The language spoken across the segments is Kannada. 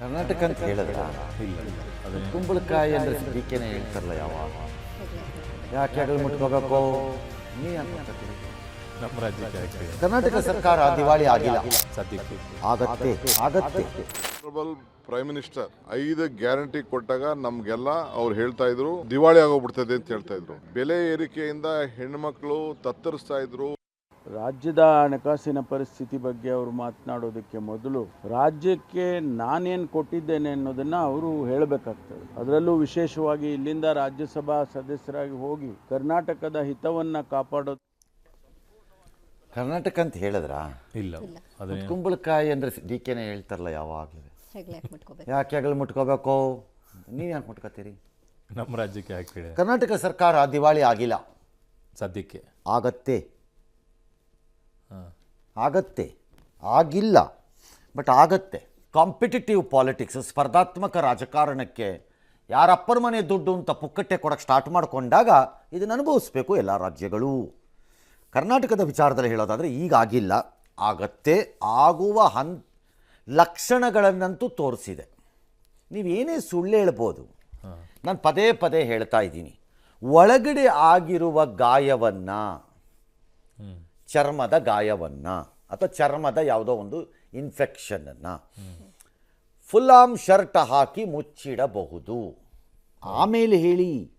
ಕರ್ನಾಟಕ ಅಂತ ಹೇಳಿದ್ರ? ಇಲ್ಲ ಅದೇ ಕುಂಬಳಕಾಯಿ ಅಂದ್ರೆ ಸಿದ್ದಿಕ್ಕೇನೆ ಹೇಳ್ತಾರಲ್ಲ ಯಾವಾಗ ಯಾಕೆ ಹೆಗಲು ಮುಟ್ಕೋಬೇಕು? ನೀ ಅಂತ ಮಾತಾಡ್ತೀರಿ? ನಮ್ಮ ರಾಜ್ಯಕ್ಕೆ ಕರ್ನಾಟಕ ಸರ್ಕಾರ ದಿವಾಳಿ ಆಗಿಲ್ಲ. ಸದ್ಯಕ್ಕೆ. ಆಗತ್ತೆ ಆಗತ್ತೆ. ಪ್ರೈಮ್ ಮಿನಿಸ್ಟರ್ ಐದು ಗ್ಯಾರಂಟಿ ಕೊಟ್ಟಾಗ ನಮ್ಗೆಲ್ಲ ಅವ್ರು ಹೇಳ್ತಾ ಇದ್ರು ದಿವಾಳಿ ಆಗೋಗ್ಬಿಡ್ತದೆ ಅಂತ ಹೇಳ್ತಾ ಇದ್ರು. ಬೆಲೆ ಏರಿಕೆಯಿಂದ ಹೆಣ್ಮಕ್ಳು ತತ್ತರಿಸ್ತಾ ಇದ್ರು. ರಾಜ್ಯದ ಹಣಕಾಸಿನ ಪರಿಸ್ಥಿತಿ ಬಗ್ಗೆ ಅವರು ಮಾತನಾಡೋದಕ್ಕೆ ಮೊದಲು ರಾಜ್ಯಕ್ಕೆ ನಾನೇನು ಕೊಟ್ಟಿದ್ದೇನೆ ಅನ್ನೋದನ್ನ ಅವರು ಹೇಳಬೇಕಾಗ್ತದೆ. ಅದರಲ್ಲೂ ವಿಶೇಷವಾಗಿ ಇಲ್ಲಿಂದ ರಾಜ್ಯಸಭಾ ಸದಸ್ಯರಾಗಿ ಹೋಗಿ ಕರ್ನಾಟಕದ ಹಿತವನ್ನ ಕಾಪಾಡೋದು ಕರ್ನಾಟಕ ಅಂತ ಹೇಳಿದ್ರ? ಇಲ್ಲ. ಅದೇ ಕುಂಬಳಕಾಯಿ ಅಂದ್ರೆ ಕೆನೇ ಹೇಳ್ತಾರಲ್ಲ ಯಾವಾಗಲೂ. ಯಾಕೆ ಹೆಗಲು ಮುಟ್ಕೋಬೇಕು? ನೀವು ಯಾಕೆ ಮುಟ್ಕೋತೀರಿ? ನಮ್ಮ ರಾಜ್ಯಕ್ಕೆ ಕರ್ನಾಟಕ ಸರ್ಕಾರ ದಿವಾಳಿ ಆಗಿಲ್ಲ. ಸದ್ಯಕ್ಕೆ. ಆಗತ್ತೆ. ಆಗತ್ತೆ, ಆಗಿಲ್ಲ, ಬಟ್ ಆಗತ್ತೆ. ಕಾಂಪಿಟಿಟಿವ್ ಪಾಲಿಟಿಕ್ಸ್ ಸ್ಪರ್ಧಾತ್ಮಕ ರಾಜಕಾರಣಕ್ಕೆ ಯಾರಪ್ಪರ ಮನೆ ದುಡ್ಡು ಅಂತ ಪುಕ್ಕಟ್ಟೆ ಕೊಡೋಕ್ಕೆ ಸ್ಟಾರ್ಟ್ ಮಾಡಿಕೊಂಡಾಗ ಇದನ್ನು ಅನುಭವಿಸ್ಬೇಕು ಎಲ್ಲ ರಾಜ್ಯಗಳು. ಕರ್ನಾಟಕದ ವಿಚಾರದಲ್ಲಿ ಹೇಳೋದಾದರೆ ಈಗ ಆಗಿಲ್ಲ, ಆಗತ್ತೆ, ಆಗುವ ಹನ್, ಲಕ್ಷಣಗಳನ್ನಂತೂ ತೋರಿಸಿದೆ. ನೀವೇನೇ ಸುಳ್ಳು ಹೇಳ್ಬೋದು. ನಾನು ಪದೇ ಪದೇ ಹೇಳ್ತಾ ಇದ್ದೀನಿ. ಒಳಗಡೆ ಆಗಿರುವ ಗಾಯವನ್ನು ಚರ್ಮದ ಗಾಯವನ್ನು ಅಥವಾ ಚರ್ಮದ ಯಾವುದೋ ಒಂದು ಇನ್ಫೆಕ್ಷನನ್ನು ಫುಲ್ ಆಮ್ ಶರ್ಟ್ ಹಾಕಿ ಮುಚ್ಚಿಡಬಹುದು. ಆಮೇಲೆ ಹೇಳಿ.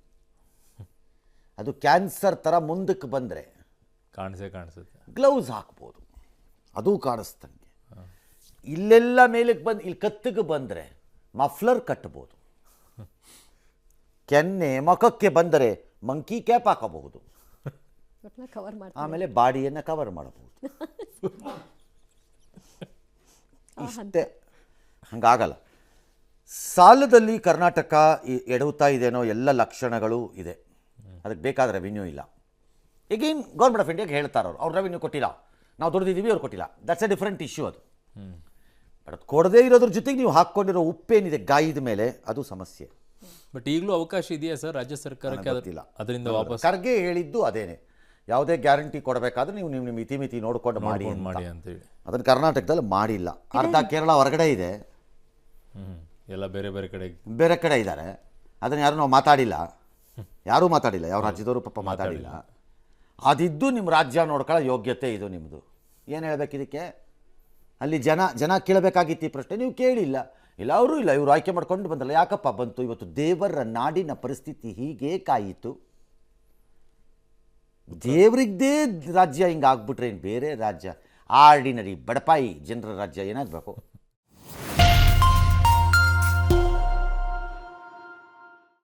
ಅದು ಕ್ಯಾನ್ಸರ್ ಥರ ಮುಂದಕ್ಕೆ ಬಂದರೆ ಕಾಣಿಸೇ ಕಾಣಿಸುತ್ತೆ. ಗ್ಲೌಸ್ ಹಾಕ್ಬೋದು. ಅದು ಕಾಣಿಸ್ತಂಗೆ. ಇಲ್ಲೆಲ್ಲ ಮೇಲಕ್ಕೆ ಬಂದು ಇಲ್ಲಿ ಕತ್ತಿಗೆ ಬಂದರೆ ಮಫ್ಲರ್ ಕಟ್ಟಬಹುದು ಕೆನ್ನೆ ಮುಖಕ್ಕೆ ಬಂದರೆ ಮಂಕಿ ಕ್ಯಾಪ್ ಹಾಕಬಹುದು. ಕವರ್ ಮಾಡ್ತೀನಿ ಆಮೇಲೆ ಬಾಡಿಯನ್ನು ಕವರ್ ಮಾಡಬಹುದು. ಇಷ್ಟೇ. ಹಂಗಾಗಲ್ಲ. ಸಾಲದಲ್ಲಿ ಕರ್ನಾಟಕ ಎ- ಎಡವುತ್ತಾ ಇದೆನೋ ಎಲ್ಲ ಲಕ್ಷಣಗಳು ಇದೆ. ಅದಕ್ಕೆ ಬೇಕಾದ ರೆವಿನ್ಯೂ ಇಲ್ಲ. ಈಗೇನು ಗೌರ್ಮೆಂಟ್ ಆಫ್ ಇಂಡಿಯಾಗೆ ಹೇಳ್ತಾರೆ ಅವ್ರು. ಅವ್ರು ರೆವಿನ್ಯೂ ಕೊಟ್ಟಿಲ್ಲ. ನಾವು ದುಡ್ದಿದ್ದೀವಿ ಅವ್ರು ಕೊಟ್ಟಿಲ್ಲ. ದಟ್ಸ್ ಎ ಡಿಫ್ರೆಂಟ್ ಇಶ್ಯೂ ಅದು. ಬಟ್ ಅದು ಕೊಡದೇ ಇರೋದ್ರ ಜೊತೆಗೆ ನೀವು ಹಾಕ್ಕೊಂಡಿರೋ ಉಪ್ಪೇನಿದೆ ಗಾಯದ ಮೇಲೆ ಅದು ಸಮಸ್ಯೆ. ಬಟ್ ಈಗಲೂ ಅವಕಾಶ ಇದೆಯಾ ಸರ್? ರಾಜ್ಯ ಸರ್ಕಾರಕ್ಕೆ ಅದ್ರ- ಅದರಿಂದ ವಾಪಸ್ ಖರ್ಗೆ ಹೇಳಿದ್ದು ಅದೇನೆ. ಯಾವುದೇ ಗ್ಯಾರಂಟಿ ಕೊಡಬೇಕಾದ್ರೆ ನೀವು ನಿಮ್ಮ ನಿಮ್ಮ ಇತಿ ಮಿತಿ ನೋಡ್ಕೊಂಡು ಮಾಡಿ. ಮಾಡಿ ಅಂತೇಳಿ. ಅದನ್ನು ಕರ್ನಾಟಕದಲ್ಲಿ ಮಾಡಿಲ್ಲ. ಅರ್ಧ ಕೇರಳ ಹೊರಗಡೆ ಇದೆ. ಹ್ಞೂ ಎಲ್ಲ ಬೇರೆ ಬೇರೆ ಕಡೆ ಬೇರೆ ಕಡೆ ಇದ್ದಾರೆ. ಅದನ್ನು ಯಾರು ನಾವು ಮಾತಾಡಿಲ್ಲ. ಯಾರೂ ಮಾತಾಡಿಲ್ಲ. ಯಾವ ರಾಜ್ಯದವರು ಪಾಪ ಮಾತಾಡಿಲ್ಲ. ಅದಿದ್ದು ನಿಮ್ಮ ರಾಜ್ಯ ನೋಡ್ಕೊಳ್ಳೋ ಯೋಗ್ಯತೆ ಇದು ನಿಮ್ಮದು ಏನು ಹೇಳಬೇಕು ಇದಕ್ಕೆ? ಅಲ್ಲಿ ಜನ ಜನ ಕೇಳಬೇಕಾಗಿತ್ತು ಈ ಪ್ರಶ್ನೆ ನೀವು ಕೇಳಿಲ್ಲ. ಇಲ್ಲ ಅವರೂ ಇಲ್ಲ. ಇವರು ಆಯ್ಕೆ ಮಾಡ್ಕೊಂಡು ಬಂದಲ್ಲ. ಯಾಕಪ್ಪ ಬಂತು? ಇವತ್ತು ದೇವರ ನಾಡಿನ ಪರಿಸ್ಥಿತಿ ಹೀಗೆ ಕಾಯಿತು. ದೇವ್ರಿಗ್ದೇ ರಾಜ್ಯ ಹಿಂಗೆ ಆಗ್ಬಿಟ್ರೆ ಏನು ಬೇರೆ ರಾಜ್ಯ. ಆರ್ಡಿನರಿ ಬಡಪಾಯಿ ಜನರ ರಾಜ್ಯ ಏನಾಗಬೇಕು?